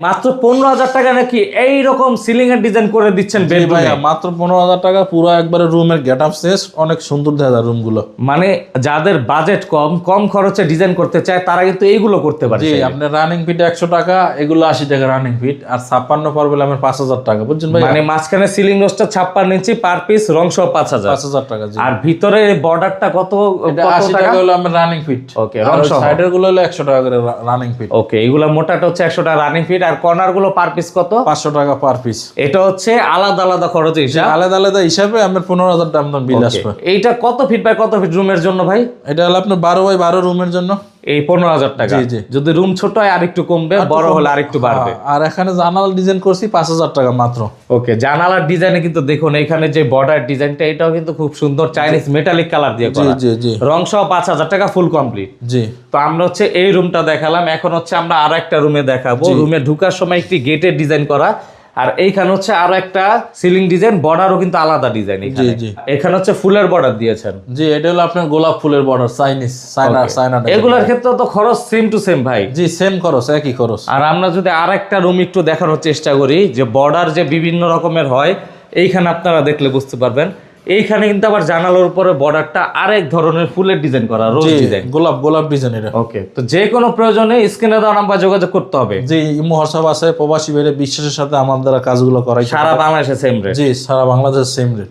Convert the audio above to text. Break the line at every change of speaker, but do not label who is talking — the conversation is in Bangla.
মাত্র পনেরো হাজার টাকা নাকি এই রকম সিলিং এর ডিজাইন করে দিচ্ছেন
ভাইয়া মাত্র পনেরো হাজার টাকা পুরো একবারে রুমের গেট আপ শেষ অনেক সুন্দর দেখা যায় রুমগুলো
মানে যাদের বাজেট কম কম খরচে ডিজাইন করতে চায় তারা কিন্তু এইগুলো করতে পারে
জি আপনার রানিং ফিট একশো টাকা এগুলো আশি টাকা রানিং ফিট আর ছাপ্পান্ন পারবে আমার পাঁচ হাজার টাকা বুঝছেন ভাই
মানে মাঝখানে সিলিং রোস্টটা ছাপ্পান্ন ইঞ্চি পার পিস রং সহ পাঁচ হাজার।
পাঁচ হাজার টাকা
আর ভিতরে বর্ডারটা কত
আশি
টাকা?
হলো আমার রানিং ফিট ওকে
রং সহ।
সাইডেরগুলো হলো একশো টাকা করে রানিং ফিট
ওকে এগুলা মোটাটা হচ্ছে একশো টাকা রানিং ফিট আর কর্নারগুলো পার পিস কত?
পাঁচশো টাকা পার পিস
এটা হচ্ছে আলাদা আলাদা খরচ হিসাব।
আলাদা আলাদা হিসাবে আপনার পনেরো হাজার টাকা বিল আসবে।
এইটা কত ফিট বাই কত ফিট রুমের জন্য ভাই?
এটা হলো আপনার বারো বাই বারো রুমের জন্য।
এই পনেরো হাজার টাকা। যদি রুম ছোট হয় আরেকটু কমবে বড় হলে আরেকটু বাড়বে।
হ্যাঁ, আর এখানে জানালা ডিজাইন করছি পাঁচ হাজার টাকা মাত্র।
ওকে জানালার ডিজাইনে কিন্তু দেখুন এখানে যে বর্ডার ডিজাইনটা এটাও কিন্তু খুব সুন্দর চাইনিজ মেটালিক কালার দিয়ে করা। রং সহ পাঁচ হাজার টাকা ফুল কমপ্লিট
জি।
তো আমরা হচ্ছে এই রুমটা দেখালাম। এখন হচ্ছে আমরা আর একটা রুমে দেখাবো। রুমে ঢুকার সময় একটি গেটের ডিজাইন করা। আর এইখানে হচ্ছে আরও একটা সিলিং ডিজাইন বর্ডারও কিন্তু আলাদা ডিজাইন এখানে।
জি।
এখানে হচ্ছে ফুলের বর্ডার দিয়েছেন।
জি এটা হলো আপনার গোলাপ ফুলের বর্ডার চাইনিজ চায়না চায়না।
এগুলোর ক্ষেত্রে তো খরচ সেম টু সেম ভাই।
জি সেম খরচ একই খরচ।
আর আমরা যদি আর একটা রুম একটু দেখানোর চেষ্টা করি যে বর্ডার যে বিভিন্ন রকমের হয় এইখানে আপনারা দেখলে বুঝতে পারবেন। এইখানে কিন্তু আবার জানালার উপরে বর্ডারটা আরেক ধরনের ফুলের ডিজাইন করা রোজ ডিজাইন
গোলাপ গোলাপ ডিজাইন এটা
ওকে তো যে কোনো প্রয়োজনে স্ক্রিনে দেওয়া নাম্বার যোগাযোগ করতে হবে।
যে ইমো হোয়াটসঅ্যাপ আছে প্রবাসী বেড়ে বিশ্বাসের সাথে আমাদের দ্বারা কাজগুলো করাই
সারা বাংলাদেশে সেম রেট
জি সারা বাংলাদেশে সেম রেট